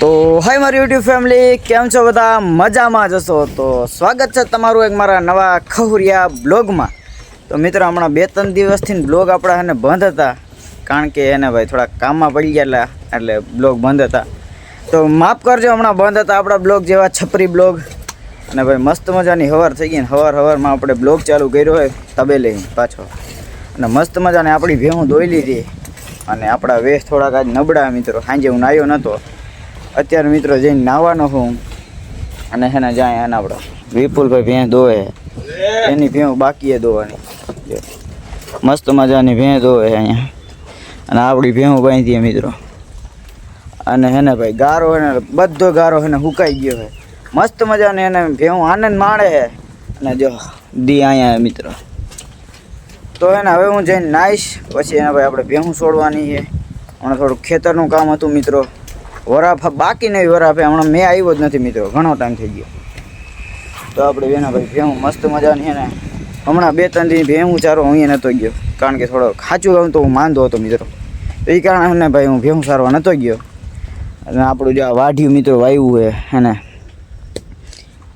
તો હાય મારી YouTube family કેમ છો બધા? મજામાં જશો તો સ્વાગત છે તમારું એક મારા નવા ખહુરિયા બ્લોગમાં. તો મિત્રો, હમણાં બે ત્રણ દિવસથી બ્લોગ આપણા એને બંધ હતા. કારણ કે એને ભાઈ થોડા કામમાં પડી ગયા એટલે બ્લોગ બંધ હતા. તો માફ કરજો, હમણાં બંધ હતા આપણા બ્લોગ જેવા છપરી બ્લોગ. અને ભાઈ મસ્ત મજાની હવાર થઈ ગઈ ને હવાર હવારમાં આપણે બ્લોગ ચાલુ કર્યો હોય તબેલે પાછો. અને મસ્ત મજાને આપણી ભેહું દોઈ લીધી. અને આપણા વેશ થોડાક આજ નબળા મિત્રો. સાંજે હું નાયો નહોતો અત્યારે મિત્રો જઈને નાહવાનો હું. અને હેને જાય એના આપણે. વિપુલભાઈ ભેં ધોવે. એની ભેહું બાકી એ દોવાની મસ્ત મજાની ભેં ધોવે અહીંયા. અને આપણી ભેં બાંધીએ મિત્રો. અને હેને ભાઈ ગારો એને બધો ગારો એને હુકાઈ ગયો છે મસ્ત મજાને એને ભેવું આનંદ માણે અને જો, દી અહીંયા મિત્રો. તો એને હવે હું જઈને નાહીશ પછી એના ભાઈ આપણે ભેહું છોડવાની છે. હમણાં થોડુંક ખેતરનું કામ હતું મિત્રો. વરાફ બાકી નહીં વરાફે, હમણાં મેં આવ્યો જ નથી મિત્રો. ઘણો ટાઈમ થઈ ગયો. તો આપણે એના ભાઈ ભેહું મસ્ત મજાની છે ને, હમણાં બે ત્રણ દિન ભેહું ચારો અહીંયા નહોતો ગયો. કારણ કે થોડો ખાચું ગામ તો હું માંદો હતો મિત્રો. એ કારણે ભાઈ હું ભેહું સારવા નહોતો ગયો. અને આપણું જે વાઢિયું મિત્રો વાવ્યું છે, એને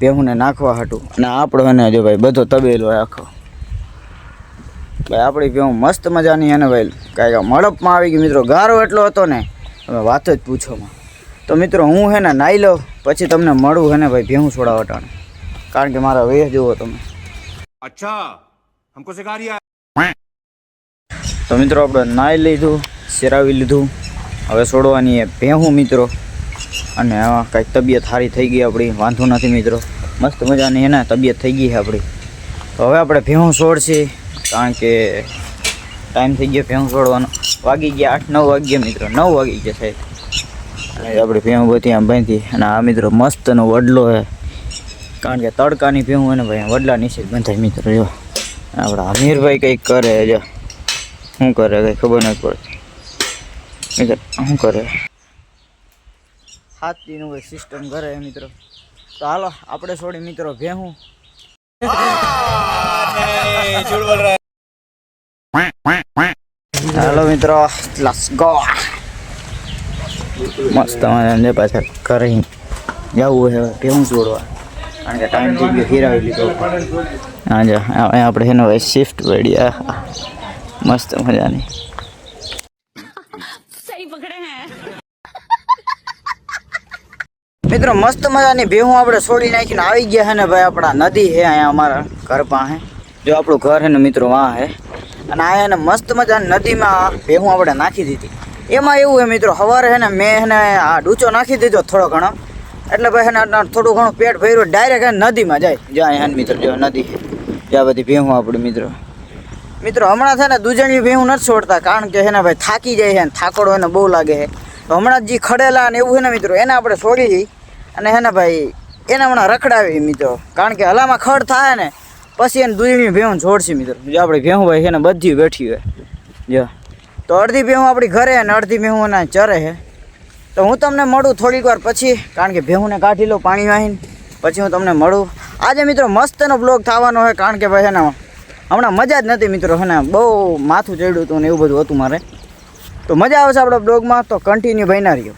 ભેહુંને નાખવા હતું અને આપણો એને જો ભાઈ બધો તબેલો આખો. ભાઈ આપણી ભેહું મસ્ત મજાની એને ભાઈ કાંઈક મળપમાં આવી ગઈ મિત્રો ગારો એટલો હતો ને તમે વાત જ પૂછોમાં. તો મિત્રો હું હે ને નાહી લઉં પછી તમને મળું હે ને ભાઈ ભેહું છોડાવ અટાણે કારણ કે મારા વેહ જુઓ તમે. અચ્છા હમકો તો મિત્રો આપણે નાહી લીધું શેરાવી લીધું. હવે છોડવાની એ ભેહું મિત્રો. અને કાંઈક તબિયત સારી થઈ ગઈ આપણી. વાંધો નથી મિત્રો. મસ્ત મજાની એને તબિયત થઈ ગઈ છે આપણી. તો હવે આપણે ભેહું છોડશી કારણ કે ટાઈમ થઈ ગયો ભેહું છોડવાનો વાગી ગયા આઠ, નવ વાગ્યા મિત્રો. નવ વાગી ગયા સાહેબ. અને આપણે ભેહું બધી આમ બાંધી. અને આ મિત્રો મસ્તનો વડલો છે કારણ કે તડકાની ભેહું અને ભાઈ વડલા નીચે બંધાય મિત્રો, જો. આપણા અમીરભાઈ કંઈક કરે, જો. શું કરે, કંઈ ખબર નથી પડતી. મિત્ર, શું કરે? હાથ દીનું હોય સિસ્ટમ કરે મિત્રો. તો હાલો, આપણે છોડી મિત્રો ભેહું. હાલો મિત્રો લસ ગો મસ્ત મને પાછા ઘરે જવું હવે ભેહું છોડવા. કારણ કે ટાઈમ થઈ ગયો હિરાવી લીધો હા, જો આપણે એનો શિફ્ટ પડ્યા. મસ્ત મજાની. મિત્રો મસ્ત મજાની ભેહું આપણે છોડી નાખીને આવી ગયા છે ને ભાઈ આપણા નદી છે અહીંયા અમારા ઘર પાસે જો આપણું ઘર છે ને મિત્રો વાં છે અને આ એને મસ્ત મજાની નદીમાં ભેહું આપણે નાખી દીધી એમાં એવું છે મિત્રો સવારે છે ને મેં એને આ ડૂચો નાખી દીધો થોડો ઘણો એટલે ભાઈ એને થોડું ઘણું પેટ ભર્યું ડાયરેક્ટ નદીમાં જાય જ્યાં અહીંયા મિત્રો જો નદી છે જ્યાં બધી ભેહું આપણી મિત્રો મિત્રો હમણાં છે ને દૂજણી ભેહું નથી છોડતા કારણ કે છે ભાઈ થાકી જાય છે થાકોડો એને બહુ લાગે છે તો હમણાં જે ખડેલા ને એવું છે ને મિત્રો એને આપણે છોડી દઈ અને હે ને ભાઈ, એને હમણાં રખડાવી મિત્રો. કારણ કે હલામાં ખડ થાય ને, પછી એને દૂધણી ભેહું છોડશે મિત્રો. જો આપણી ભેહું ભાઈ એને બધી બેઠી હોય. જો. તો અડધી ભેહું આપણી ઘરે અને અડધી ભેહું એના ચરે છે. તો હું તમને મળું થોડીક વાર પછી, કારણ કે ભેહુંને કાઢી લઉં પાણી વાહીને. પછી હું તમને મળું. આજે મિત્રો મસ્તનો બ્લોગ થવાનો હોય કારણ કે ભાઈ છે હમણાં મજા જ નથી મિત્રો, હે ને. બહુ માથું ચડ્યું હતું ને એવું બધું હતું મારે. તો મજા આવશે આપણા બ્લોગમાં તો કન્ટિન્યુ બન્યા રહ્યો.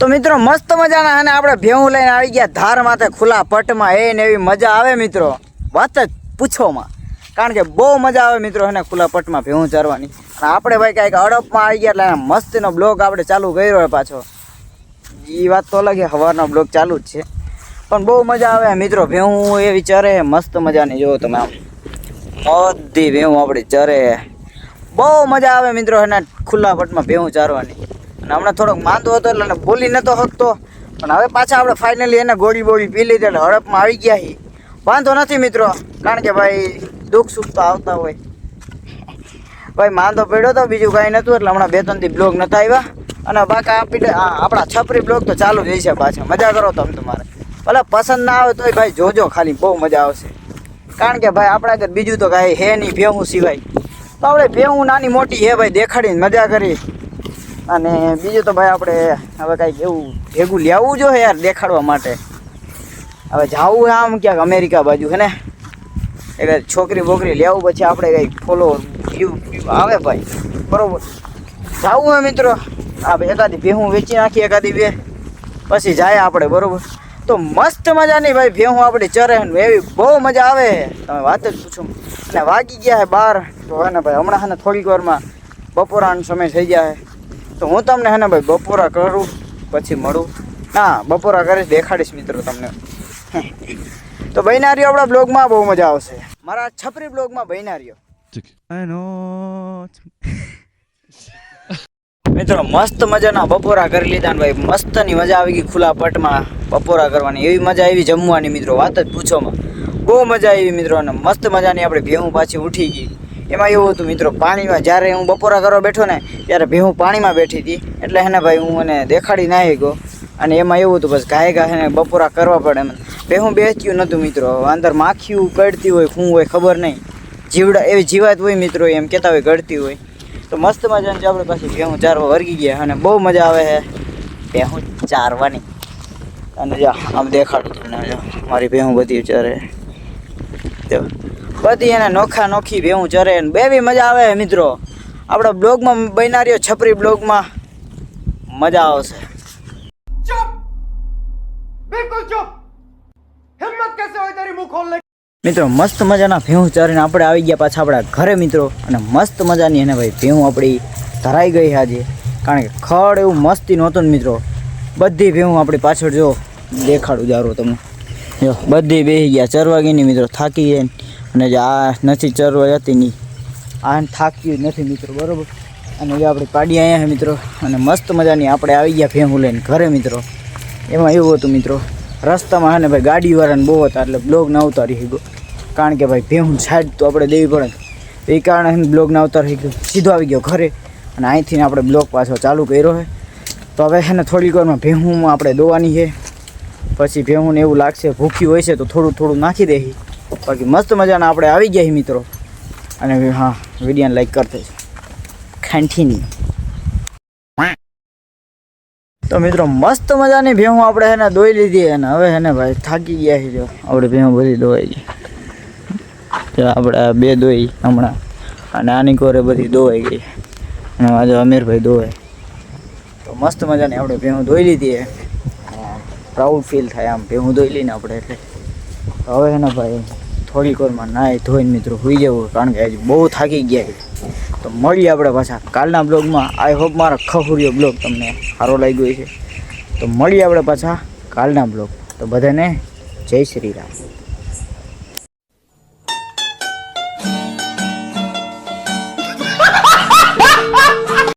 તો મિત્રો, મસ્ત મજાના અને આપણે ભેવું લઈને આવી ગયા ધાર માથે ખુલ્લા પટમાં. એ ને એવી મજા આવે મિત્રો. વાત જ પૂછોમાં. કારણ કે બહુ મજા આવે મિત્રો એને ખુલ્લા પટમાં ભેવું ચરવાની. અને આપણે ભાઈ કાંઈક અડપમાં આવી ગયા એટલે મસ્તનો બ્લોગ આપણે ચાલુ કર્યો પાછો. એ વાત તો અલગ છે સવારનો બ્લોગ ચાલુ જ છે. પણ બહુ મજા આવે મિત્રો ભેવું એવી ચરે, મસ્ત મજાની જોવો તમે આમ. બધી ભેવું આપણી ચરે. બહુ મજા આવે મિત્રો એના ખુલ્લા પટમાં ભેવું ચારવાની. અને હમણાં થોડોક માંદો હતો એટલે બોલી નતો શકતો. પણ હવે પાછા આપણે ફાઇનલી એને ગોળી બોળી પી લીધી એટલે હડપમાં આવી ગયા છીએ. વાંધો નથી મિત્રો, કારણ કે ભાઈ દુઃખ સુખ તો આવતા હોય. ભાઈ માંદો પડ્યો હતો બીજું કાંઈ નહોતું એટલે હમણાં બે ત્રણ દી બ્લોગ નતા આવ્યા. અને બાકા આપી આપણા છપરી બ્લોગ તો ચાલુ જ છે પાછા. મજા કરો તમે તમારે. ભલે પસંદ ના આવે તોય ભાઈ જોજો ખાલી, બહુ મજા આવશે. કારણ કે ભાઈ આપણા ઘર બીજું તો કાંઈ હે નહીં ભેહું સિવાય. તો આપણે ભેહું નાની મોટી હે ભાઈ, દેખાડીને મજા કરી. અને બીજું તો ભાઈ આપણે હવે કાંઈક એવું ભેગું લેવું જોઈએ યાર દેખાડવા માટે. હવે જાવું આમ ક્યાંક અમેરિકા બાજુ, હે ને? એક છોકરી બોકરી લેવું પછી આપણે કંઈક ફોલો વ્યૂ આવે ભાઈ. બરોબર. જાવું હોય મિત્રો, આ એકાદી ભેહું વેચી નાખી એકાદી બે. પછી જાય આપણે, બરોબર. તો મસ્ત મજાની ભાઈ ભેહું આપણે ચરે એવી બહુ મજા આવે. તમે વાત જ પૂછો. અને વાગી ગયા હે બાર. તો હે ને ભાઈ હમણાં હે ને થોડીક વારમાં બપોરાનો સમય થઈ જાય તો હું તમને હે ને ભાઈ બપોરા કરું પછી મળું. ના બપોરા કરીશ દેખાડીશ મિત્રો તમને. તો બહેનારીઓ આપણા બ્લોગમાં બહુ મજા આવશે. મારા છપરી બ્લોગમાં બહેનારીઓ મિત્રો મસ્ત મજાના બપોરા કરી લીધા ને ભાઈ મસ્તની મજા આવી ગઈ ખુલ્લા પટમાં બપોરા કરવાની. એવી મજા આવી જમવાની મિત્રો વાત જ પૂછોમાં. બહુ મજા આવી મિત્રો અને મસ્ત મજાની આપણે ભેહું પાછી ઉઠી ગઈ. એમાં એવું હતું મિત્રો, પાણીમાં જ્યારે હું બપોરા કરવા બેઠો ને, ત્યારે ભેહું પાણીમાં બેઠી હતી. એટલે હેને ભાઈ, હું એને દેખાડી નાહી ગયો અને એમાં એવું હતું બસ, ગાય ગાય ને બપોરા કરવા પડે એમ. ભેહું બેચ્યું નહોતું મિત્રો. અંદર માખીયું કડતી હોય, શું હોય ખબર નહીં. જીવડા, એવી જીવાત હોય મિત્રો, એમ કહેતા હોય ગળતી હોય. તો મસ્ત મજાની આપણે પાછી ભેહું ચારવા વર્ગી ગયા અને બહુ મજા આવે છે ભેહું ચારવાની. અને જો, આમ દેખાડું તમને મારી ભેહું બધી ચારે બધી એને નોખા નોખી ભેહું ચરે ને. બે બી મજા આવે મિત્રો. આપણા બ્લોગમાં બનાર્યો છપરી બ્લોગમાં. મજા આવશે. મિત્રો મસ્ત મજાના ભેહું ચરીને આપણે આવી ગયા પાછા આપણા ઘરે મિત્રો. અને મસ્ત મજાની એને ભાઈ ભેહું આપણી ધરાઈ ગઈ આજે. કારણ કે ખડ એવું મસ્તી નહોતું ને મિત્રો. બધી ભેહું આપણી પાછળ જો દેખાડું જારો તમને. જો બધી બેસી ગયા. ચરવા ગઈ મિત્રો થાકી ગયા. અને જે આ નથી ચરવા જતી નહીં આ થાક્યું નથી મિત્રો, બરાબર? અને જે આપણે પાડી છે મિત્રો, અને મસ્ત મજાની આપણે આવી ગયા ભેહું લઈને ઘરે મિત્રો. એમાં એવું હતું મિત્રો, રસ્તામાં હે ને ભાઈ ગાડીવાળાને બહુ હતા, એટલે બ્લોગ ના ઉતારી ગયો. કારણ કે ભાઈ ભેહું સાઈડ તો આપણે દેવી પડે એ કારણે બ્લોગ ના ઉતારી ગયો. સીધો આવી ગયો ઘરે, અને અહીંથી આપણે બ્લોગ પાછો ચાલુ કર્યો છે તો હવે છે ને થોડીક વારમાં ભેહુંમાં આપણે દોવાની છે પછી ભેહુંને એવું લાગશે ભૂખી હોય છે તો થોડું થોડું નાખી દેહી. બાકી મસ્ત મજાના આપણે આવી ગયા મિત્રો. અને હા, વિડીયોને લાઈક કરતે ખાંઠીની તો મિત્રો, મસ્ત મજાની ભેહું આપણે હે ને દોઈ લીધી અને હવે હે ને ભાઈ થાકી ગયા છે જો. આપણે ભેહું બધી દોવાઈ ગઈ. તો આપણે બે દોઈ હમણાં. અને આની કોરે બધી દોવાઈ ગઈ. અને આજે અમીરભાઈ દોવાય તો મસ્ત મજાની આપણે ભેહું દોઈ લીધી પ્રાઉડ ફીલ થાય આમ. ભેહું દોઈ લઈને આપણે એટલે. હવે હે ને ભાઈ થોડીક વારમાં નાહી ધોઈને મિત્રો હોઈ જવું કારણ કે આજે બહુ થાકી ગયા તો મળીએ આપણે પાછા કાલના બ્લોગમાં. આઈ હોપ મારો ખહુરિયો બ્લોગ તમને સારો લાગ્યો છે તો મળીએ આપણે પાછા કાલના બ્લોગ તો બધાને જય શ્રી રામ.